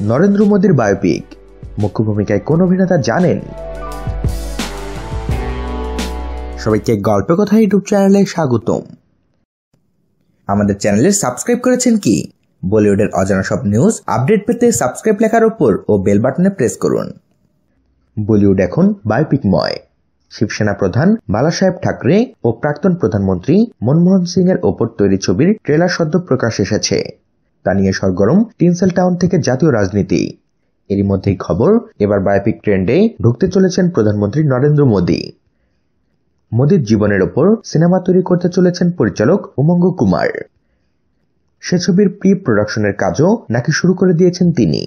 নরেন্দ্র মোদীর বায়োপিক মুখ্য ভূমিকায় কোন অভিনেতা জানেন? সবাইকে গল্প কথা ইউটিউব চ্যানেলে স্বাগতম। আমাদের চ্যানেলে সাবস্ক্রাইব করেছেন কি? বলিউডের অজানা সব নিউজ আপডেট পেতে সাবস্ক্রাইব লেখার উপর ও বেল বাটনে প্রেস করুন। বলিউড এখন বায়োপিকময় শিবসেনা প্রধান বালাসাহেব ঠাকরে ও প্রাক্তন প্রধানমন্ত্রী মনমোহন সিং এর ওপর তৈরি ছবির ট্রেলার সদ্য প্রকাশ এসেছে। তা নিয়ে সরগরম টিনসেল টাউন থেকে জাতীয় রাজনীতি। এরই মধ্যেই খবর, এবার বায়োপিক ট্রেন্ডে ঢুকতে চলেছেন প্রধানমন্ত্রী নরেন্দ্র মোদী। মোদীর জীবনের ওপর সিনেমা তৈরি করতে চলেছেন পরিচালক উমঙ্গ কুমার। সে ছবির প্রি প্রোডাকশনের কাজও নাকি শুরু করে দিয়েছেন তিনি।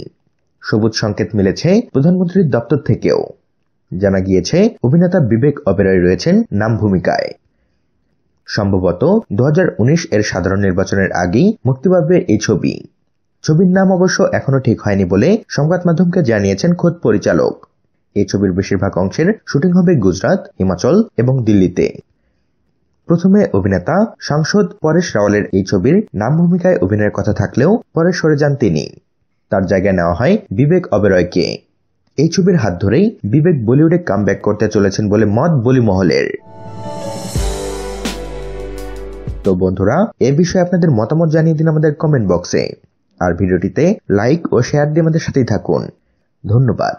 সবুজ সংকেত মিলেছে প্রধানমন্ত্রীর দপ্তর থেকেও। জানা গিয়েছে, অভিনেতা বিবেক অবেরয় রয়েছেন নাম ভূমিকায়। সম্ভবত দু হাজার উনিশ এর সাধারণ নির্বাচনের আগেই মুক্তি পাবে এই ছবি। ছবির নাম অবশ্য এখনও ঠিক হয়নি বলে সংবাদ মাধ্যমকে জানিয়েছেন খোদ পরিচালক। এই ছবির বেশিরভাগ অংশের শুটিং হবে গুজরাট, হিমাচল এবং দিল্লিতে। প্রথমে অভিনেতা, সাংসদ পরেশ রাওয়ালের এই ছবির নাম ভূমিকায় অভিনয়ের কথা থাকলেও পরে সরে যান তিনি। তার জায়গায় নেওয়া হয় বিবেক অবেরয়কে। এই ছবির হাত ধরেই বিবেক বলিউডে কাম করতে চলেছেন বলে মত বলি মহলের তো বন্ধুরা, এ বিষয়ে আপনাদের মতামত জানিয়ে দিন আমাদের কমেন্ট বক্সে আর ভিডিওটিতে লাইক ও শেয়ার দিয়ে আমাদের সাথেই থাকুন। ধন্যবাদ।